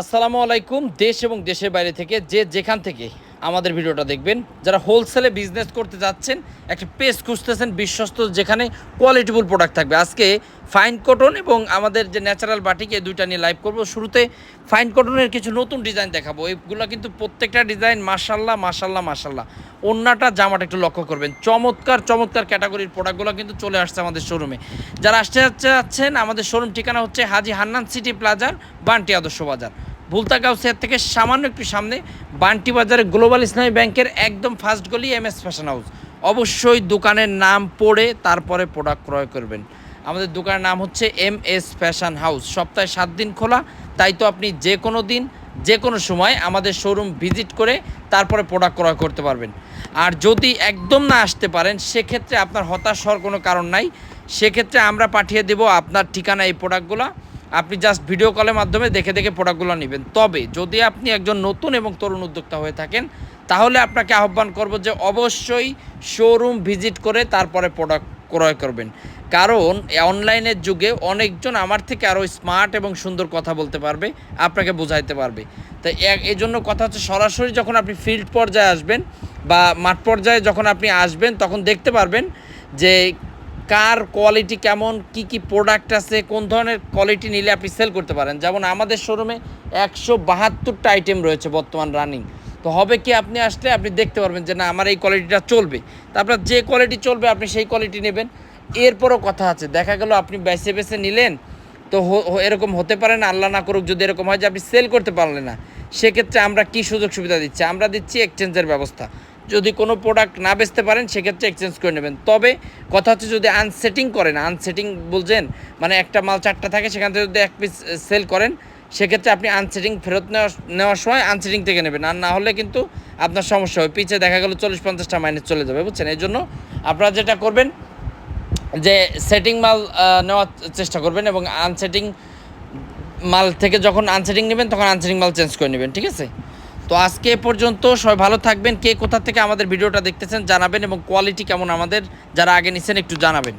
আসসালামু আলাইকুম, দেশ এবং দেশের বাইরে থেকে যে যেখান থেকে আমাদের ভিডিওটা দেখবেন, যারা হোলসেলে বিজনেস করতে যাচ্ছেন, একটা পেস খুঁজতেছেন, বিশ্বস্ত, যেখানে কোয়ালিটিফুল প্রোডাক্ট থাকবে। আজকে ফাইন কটন এবং আমাদের যে ন্যাচারাল বাটিক দুইটা নিয়ে লাইভ করব। শুরুতে ফাইন কটনের কিছু নতুন ডিজাইন দেখাবো। এইগুলো কিন্তু প্রত্যেকটা ডিজাইন মাশাল্লাহ মাশাল্লাহ মাশাল্লাহ অন্যটা জামাটা একটু লক্ষ্য করবেন। চমৎকার চমৎকার ক্যাটাগরির প্রোডাক্টগুলো কিন্তু চলে আসছে আমাদের শোরুমে যারা আসতে যাচ্ছেন আমাদের শোরুম ঠিকানা হচ্ছে হাজি হান্নান সিটি প্লাজার বান্টি আদর্শ বাজার। ভুলতা গাউসিয়ার থেকে সামান্য একটু সামনে বান্টি বাজারে গ্লোবাল ইসলামী ব্যাংকের একদম ফার্স্ট গলি এম এস ফ্যাশন হাউস অবশ্যই দোকানের নাম পড়ে তারপরে প্রোডাক্ট ক্রয় করবেন। আমাদের দোকানের নাম হচ্ছে এম এস ফ্যাশন হাউস। সপ্তাহে সাত দিন খোলা, তাই তো আপনি যে কোনো দিন, যে কোনো সময় আমাদের শোরুম ভিজিট করে তারপরে প্রোডাক্ট ক্রয় করতে পারবেন। আর যদি একদম না আসতে পারেন, সেক্ষেত্রে আপনার হতাশ হওয়ার কোনো কারণ নাই। সেক্ষেত্রে আমরা পাঠিয়ে দেব আপনার ঠিকানা এই প্রোডাক্টগুলো আপনি জাস্ট ভিডিও কলের মাধ্যমে দেখে দেখে প্রোডাক্টগুলো নেবেন। তবে যদি আপনি একজন নতুন এবং তরুণ উদ্যোক্তা হয়ে থাকেন, তাহলে আপনাকে আহ্বান করব যে অবশ্যই শোরুম ভিজিট করে তারপরে প্রোডাক্ট ক্রয় করবেন। কারণ অনলাইনের যুগে অনেকজন আমার থেকে আরও স্মার্ট এবং সুন্দর কথা বলতে পারবে, আপনাকে বোঝাইতে পারবে। তাই এই জন্য কথা হচ্ছে সরাসরি যখন আপনি ফিল্ড পর্যায়ে আসবেন বা মাঠ পর্যায়ে যখন আপনি আসবেন, তখন দেখতে পারবেন যে কার কোয়ালিটি কেমন, কি কি প্রোডাক্ট আছে, কোন ধরনের কোয়ালিটি নিলে আপনি সেল করতে পারেন। যেমন আমাদের শোরুমে একশো বাহাত্তরটা আইটেম রয়েছে বর্তমান রানিং। তো হবে কি আপনি আসলে আপনি দেখতে পারবেন যে না, আমার এই কোয়ালিটিটা চলবে। তারপর যে কোয়ালিটি চলবে, আপনি সেই কোয়ালিটি নেবেন। এরপরও কথা আছে, দেখা গেল আপনি বেছে বেছে নিলেন, তো এরকম হতে পারে না, আল্লাহ না করুক, যদি এরকম হয় যে আপনি সেল করতে পারলেন না। সেক্ষেত্রে আমরা কি সুযোগ সুবিধা দিচ্ছি? আমরা দিচ্ছি এক্সচেঞ্জের ব্যবস্থা। যদি কোনো প্রোডাক্ট না বেচতে পারেন, সেক্ষেত্রে এক্সচেঞ্জ করে নেবেন। তবে কথা হচ্ছে যদি আনসেটিং করেন আনসেটিং বলছেন মানে একটা মাল চারটা থাকে, সেখান থেকে যদি এক পিস সেল করেন সেক্ষেত্রে আপনি আনসেটিং ফেরত নেওয়া নেওয়ার সময় আনসেটিং থেকে নেবেন। আর না হলে কিন্তু আপনার সমস্যা হবে। পিছিয়ে দেখা গেলো চল্লিশ পঞ্চাশটা মাইনাস চলে যাবে, বুঝছেন? এই জন্য আপনারা যেটা করবেন, যে সেটিং মাল নেওয়ার চেষ্টা করবেন এবং আনসেটিং মাল থেকে যখন আনসেটিং নেবেন, তখন আনসেটিং মাল চেঞ্জ করে নেবেন, ঠিক আছে? তো আজকে এ পর্যন্ত সবাই ভালো থাকবেন। কে কোথা থেকে আমাদের ভিডিওটা দেখতেছেন জানাবেন এবং কোয়ালিটি কেমন আমাদের, যারা আগে নিছেন একটু জানাবেন।